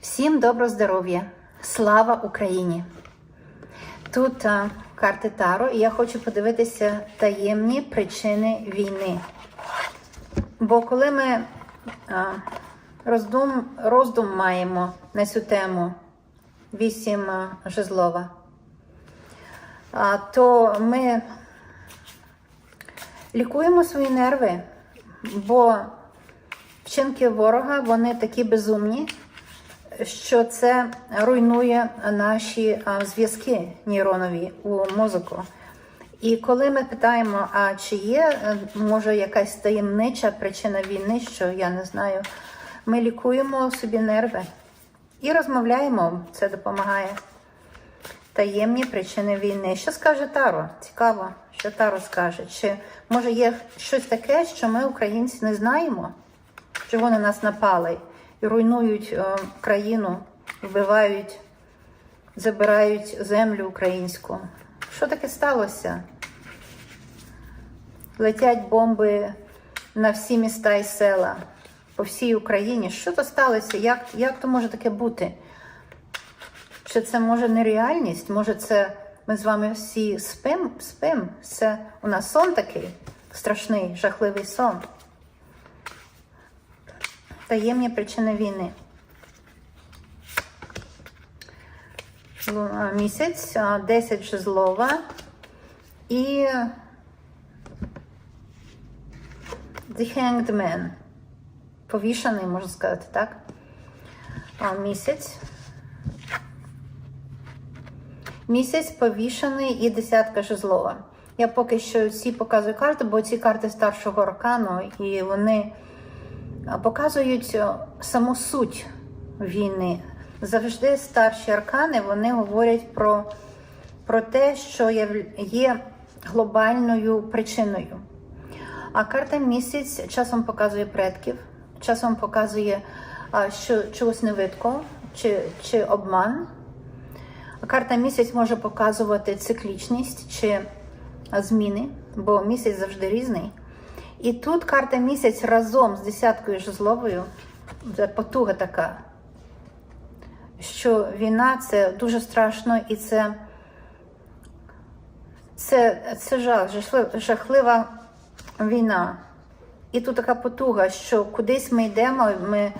Всім доброго здоров'я! Слава Україні! Тут а, карти Таро, і я хочу подивитися таємні причини війни. Бо коли ми а, роздум, роздум маємо на цю тему вісім жезлова, а, то ми лікуємо свої нерви, бо вчинки ворога вони такі безумні, що це руйнує наші зв'язки нейронові у мозку. І коли ми питаємо, а чи є е, може якась таємнича причина війни, що я не знаю, ми лікуємо собі нерви і розмовляємо, це допомагає. Таємні причини війни. Що скаже Таро? Цікаво, що Таро скаже. Чи може є щось таке, що ми, українці, не знаємо? Що вони нас напали і руйнують е, країну, вбивають, забирають землю українську. Що таке сталося? Летять бомби на всі міста і села по всій Україні. Що то сталося? Як, як то може таке бути? Чи це може нереальність? Може, це ми з вами всі спим? спим? Це у нас сон такий страшний, жахливий сон. Таємні причини війни. Місяць, а, 10 жезлова і The Hanged Man. Повішаний, можна сказати, так? Місяць. Місяць повішаний і десятка жезлова. Я поки що всі показую карти, бо ці карти старшого аркану, і вони показують о, саму суть війни. Завжди старші аркани вони говорять про, про те, що є, глобальною причиною. А карта місяць часом показує предків, часом показує, що чогось не видко, чи, чи обман. Карта місяць може показувати циклічність чи зміни, бо місяць завжди різний. І тут карта місяць разом з десяткою жезловою, потуга така, що війна це дуже страшно і це, це, це жах, жахлива війна. І тут така потуга, що кудись ми йдемо, ми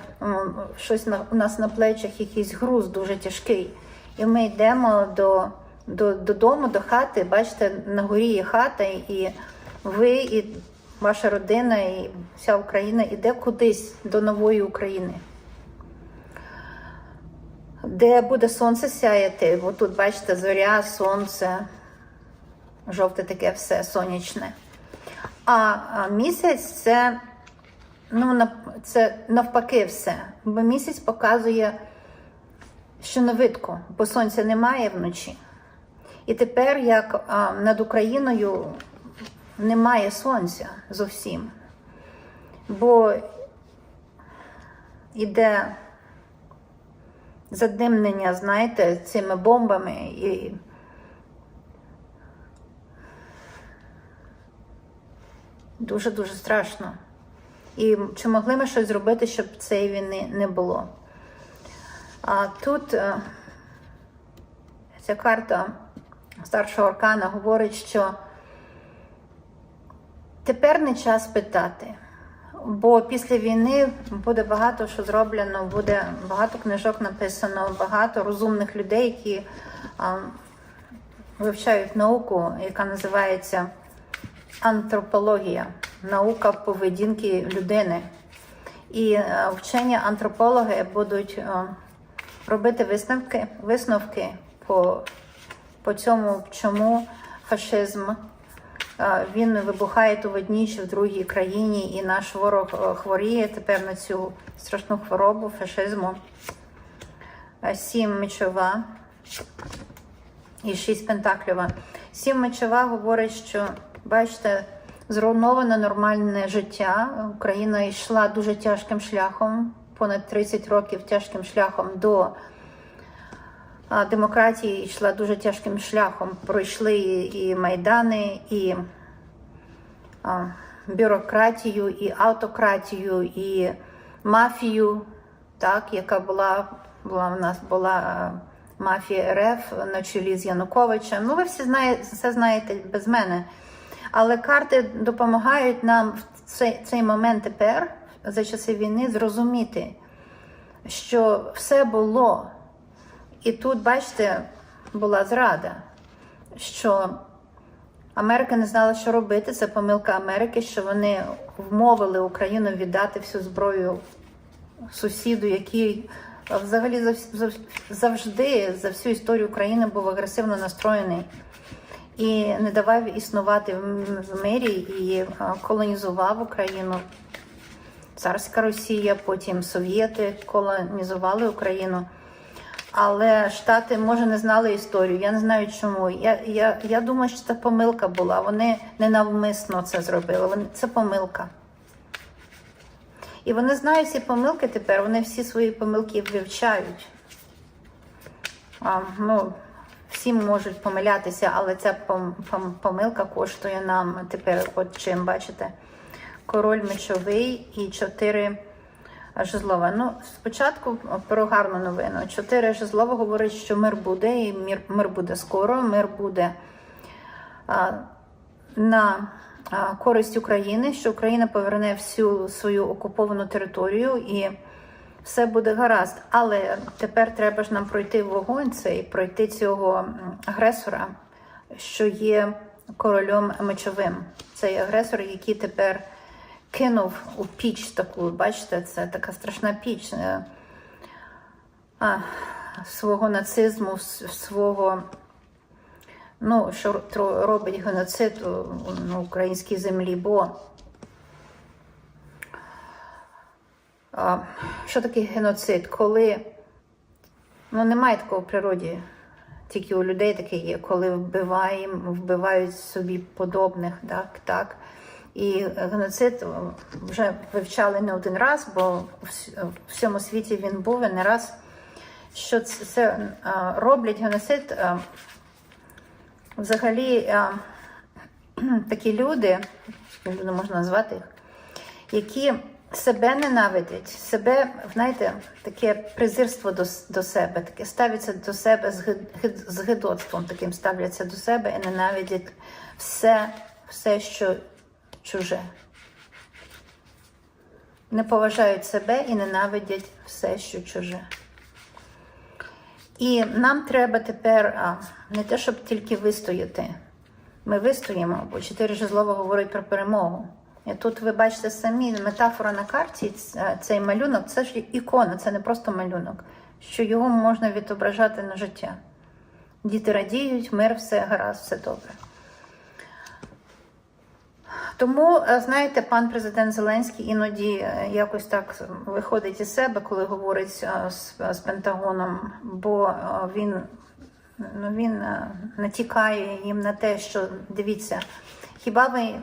щось на у нас на плечах, якийсь груз дуже тяжкий. І ми йдемо до, до, додому, до хати. Бачите, на горі є хата, і ви, і ваша родина, і вся Україна йде кудись до нової України. Де буде сонце сяяти, бо тут, бачите, зоря, сонце, жовте таке все сонячне. А, місяць це, ну, це навпаки все. Бо місяць показує, що на видку, бо сонця немає вночі. І тепер, як над Україною немає сонця зовсім, бо іде задимнення, знаєте, цими бомбами і. Дуже-дуже страшно. І чи могли ми щось зробити, щоб цієї війни не було? А тут е, ця карта старшого аркана говорить, що тепер не час питати, бо після війни буде багато що зроблено, буде багато книжок написано, багато розумних людей, які а, вивчають науку, яка називається антропологія, наука поведінки людини. І е, вчені антропологи будуть е, робити висновки, висновки по, по цьому, чому фашизм він вибухає то в одній чи в другій країні, і наш ворог е, хворіє тепер на цю страшну хворобу фашизму. Е, Сім мечова і шість пентакльова. Сім мечова говорить, що бачите, зруйноване нормальне життя. Україна йшла дуже тяжким шляхом, понад 30 років тяжким шляхом до демократії йшла дуже тяжким шляхом. Пройшли і, майдани, і бюрократію, і автократію, і мафію, так, яка була була в нас була мафія РФ на чолі з Януковичем. Ну, ви всі знаєте, все знаєте без мене. Але карти допомагають нам в цей, цей момент тепер, за часи війни, зрозуміти, що все було. І тут, бачите, була зрада, що Америка не знала, що робити. Це помилка Америки, що вони вмовили Україну віддати всю зброю сусіду, який взагалі зав- зав- завжди за всю історію України був агресивно настроєний і не давав існувати в мирі і колонізував Україну. Царська Росія, потім Совєти колонізували Україну. Але Штати, може, не знали історію. Я не знаю чому. Я, я, я думаю, що це помилка була. Вони ненавмисно це зробили. Вони, це помилка. І вони знають ці помилки тепер, вони всі свої помилки вивчають. А, ну, всі можуть помилятися, але ця пом- пом- помилка коштує нам тепер, от чим, бачите, король мечовий і чотири жезлова. Ну, спочатку про гарну новину. Чотири жезлова говорить, що мир буде, і мир, мир буде скоро, мир буде а, на а, користь України, що Україна поверне всю свою окуповану територію і все буде гаразд. Але тепер треба ж нам пройти вогонь цей, пройти цього агресора, що є королем мечовим. Цей агресор, який тепер кинув у піч таку, бачите, це така страшна піч. е, А, свого нацизму, свого ну, що робить геноцид у- українській землі, бо а, що таке геноцид? Коли ну, немає такого в природі, тільки у людей таке є, коли вбиваємо, вбивають собі подобних, так, так. І геноцид вже вивчали не один раз, бо в всьому світі він був і не раз. Що це, а, роблять геноцид взагалі такі люди, люди можна назвати їх, які себе ненавидять, себе, знаєте, таке презирство до, до себе, таке ставляться до себе з, гид- з гидоцтвом, таким ставляться до себе і ненавидять все, все, що чуже. Не поважають себе і ненавидять все, що чуже. І нам треба тепер не те, щоб тільки вистояти. Ми вистоїмо, бо чотири жезлова говорить про перемогу. І тут ви бачите самі метафора на карті, цей малюнок це ж ікона, це не просто малюнок, що його можна відображати на життя. Діти радіють, мир, все гаразд, все добре. Тому, е, знаєте, пан президент Зеленський іноді е, якось так виходить із себе, коли говорить е, з, з Пентагоном, бо він, ну, він натякає їм на те, що дивіться, хіба ви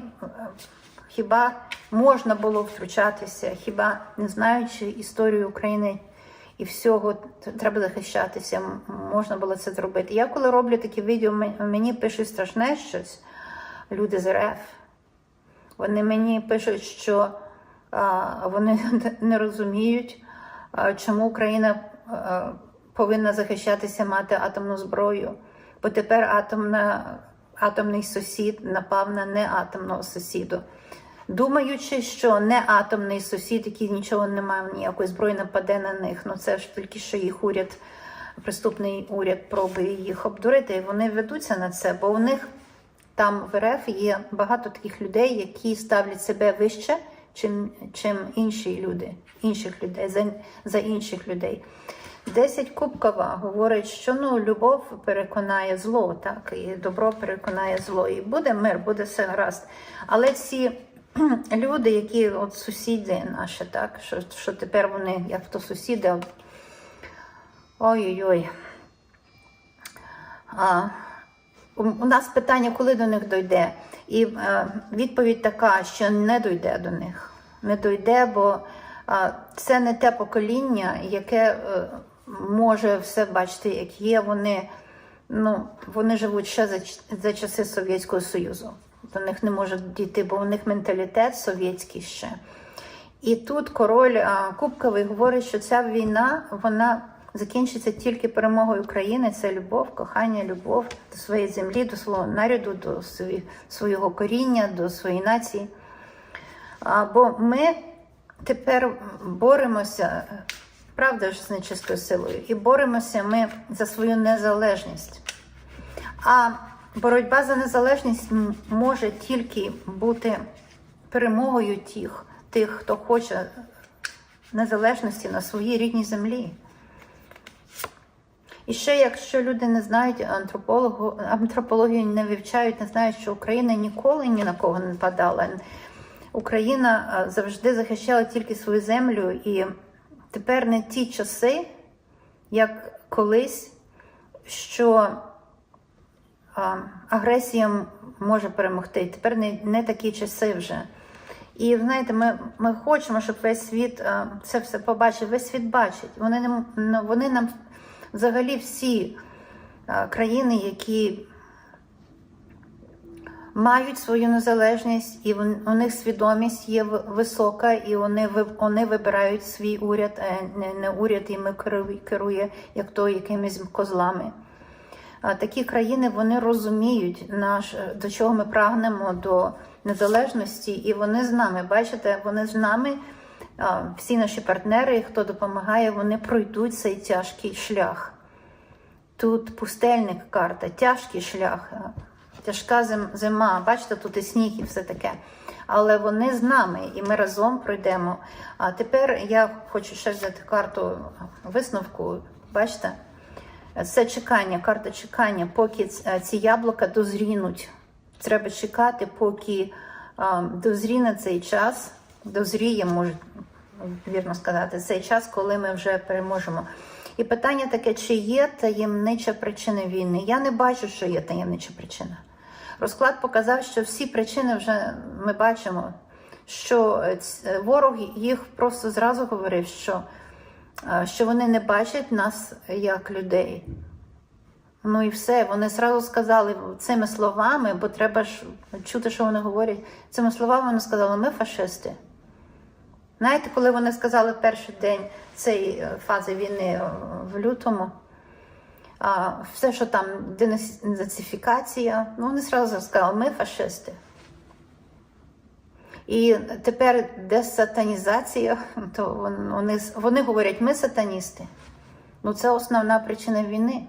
хіба можна було втручатися, хіба не знаючи історію України і всього треба захищатися, можна було це зробити. Я коли роблю такі відео, мені пишуть страшне щось, люди з РФ. Вони мені пишуть, що вони не розуміють, чому Україна повинна захищатися мати атомну зброю. Бо тепер атомна, атомний сусід напав на неатомного сусіду. Думаючи, що не атомний сусід, який нічого не має, ніякої зброї, нападе на них. Ну це ж тільки що їх уряд, преступний уряд пробує їх обдурити. І вони ведуться на це, бо у них там в РФ є багато таких людей, які ставлять себе вище, чим, чим інші люди, інших людей, за, за інших людей. Десять кубкова говорить, що ну любов переконає зло, так, і добро переконає зло. І буде мир, буде все гаразд. Але ці люди, які от сусіди наші, так, що, що тепер вони, як то сусіди, ой-ой-ой. У нас питання, коли до них дойде. І е, відповідь така, що не дойде до них. Не дойде, бо е, це не те покоління, яке е, може все бачити, як є. Вони, ну, вони живуть ще за, за часи Совєтського Союзу. До них не можуть дійти, бо у них менталітет совєтський ще. І тут король а, Кубковий говорить, що ця війна вона закінчиться тільки перемогою України. Це любов, кохання, любов до своєї землі, до свого народу, до свого коріння, до своєї нації. Бо ми тепер боремося, правда ж з нечистою силою, і боремося ми за свою незалежність. А боротьба за незалежність може тільки бути перемогою тих, тих, хто хоче незалежності на своїй рідній землі. І ще, якщо люди не знають антропологу, антропологію не вивчають, не знають, що Україна ніколи ні на кого не нападала. Україна завжди захищала тільки свою землю, і тепер не ті часи, як колись, що агресія може перемогти. Тепер не, не такі часи вже. І знаєте, ми, ми хочемо, щоб весь світ це все побачив. Весь світ бачить. Вони ну, вони нам взагалі всі країни, які мають свою незалежність, і у них свідомість є висока, і вони вони вибирають свій уряд, а не, уряд іми керує, як то якимись козлами. Такі країни вони розуміють наш до чого ми прагнемо до незалежності, і вони з нами. Бачите, вони з нами. Всі наші партнери, хто допомагає, вони пройдуть цей тяжкий шлях. Тут пустельник карта, тяжкий шлях, тяжка зима. Бачите, тут і сніг, і все таке. Але вони з нами, і ми разом пройдемо. А тепер я хочу ще взяти карту висновку. Бачите? Це чекання, карта чекання, поки ці яблука дозрінуть. Треба чекати, поки дозріне цей час, дозріє, може вірно сказати, цей час, коли ми вже переможемо. І питання таке: чи є таємнича причина війни? Я не бачу, що є таємнича причина. Розклад показав, що всі причини вже ми бачимо, що е, ворог їх просто зразу говорив, що що вони не бачать нас як людей. Ну і все. Вони зразу сказали цими словами, бо треба ж чути, що вони говорять. Цими словами вони сказали, ми фашисти. Знаєте, коли вони сказали перший день цієї е, фази війни е, в лютому, все, що там денацифікація, ну вони зразу сказали, ми фашисти. І тепер десатанізація, то вони, вони говорять, ми сатаністи. Ну це основна причина війни.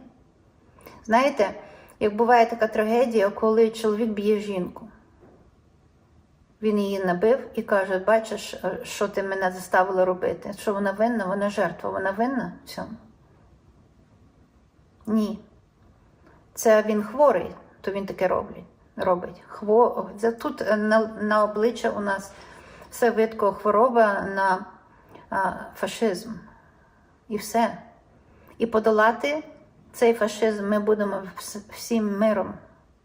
Знаєте, як буває така трагедія, коли чоловік б'є жінку. Він її набив і каже: бачиш, е, що ти мене заставила робити? Що вона винна, вона жертва, вона винна в цьому? Ні. Це він хворий, то він таке робить. Хво... Тут е, на, на обличчя у нас все видко хвороба на а, фашизм. І все. І подолати цей фашизм ми будемо всім миром.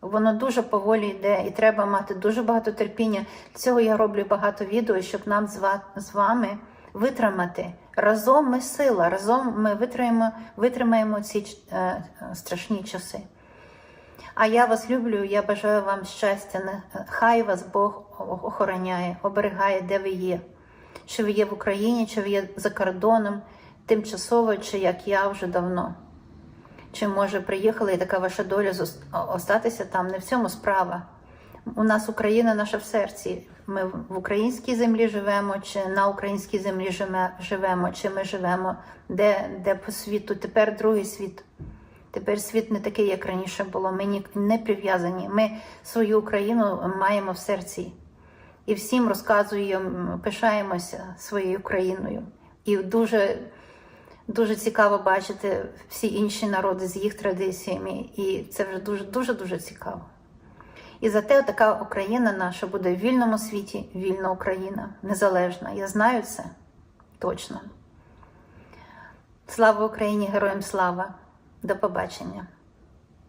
Воно дуже поволі йде, і треба мати дуже багато терпіння. Цього я роблю багато відео, щоб нам з вами витримати. Разом ми сила, разом ми витримаємо, витримаємо ці е, страшні часи. А я вас люблю, я бажаю вам щастя. Хай вас Бог охороняє, оберігає, де ви є. Чи ви є в Україні, чи ви є за кордоном, тимчасово, чи як я вже давно. Чи може приїхали і така ваша доля остатися там? Не в цьому справа. У нас Україна наша в серці. Ми в українській землі живемо, чи на українській землі живемо, чи ми живемо де, де по світу. Тепер другий світ. Тепер світ не такий, як раніше було. Ми не прив'язані. Ми свою Україну маємо в серці. І всім розказуємо, пишаємося своєю країною. І дуже, дуже цікаво бачити всі інші народи з їх традиціями. І це вже дуже, дуже, дуже цікаво. І зате така Україна наша буде в вільному світі, вільна Україна, незалежна. Я знаю це точно. Слава Україні, героям слава! До побачення!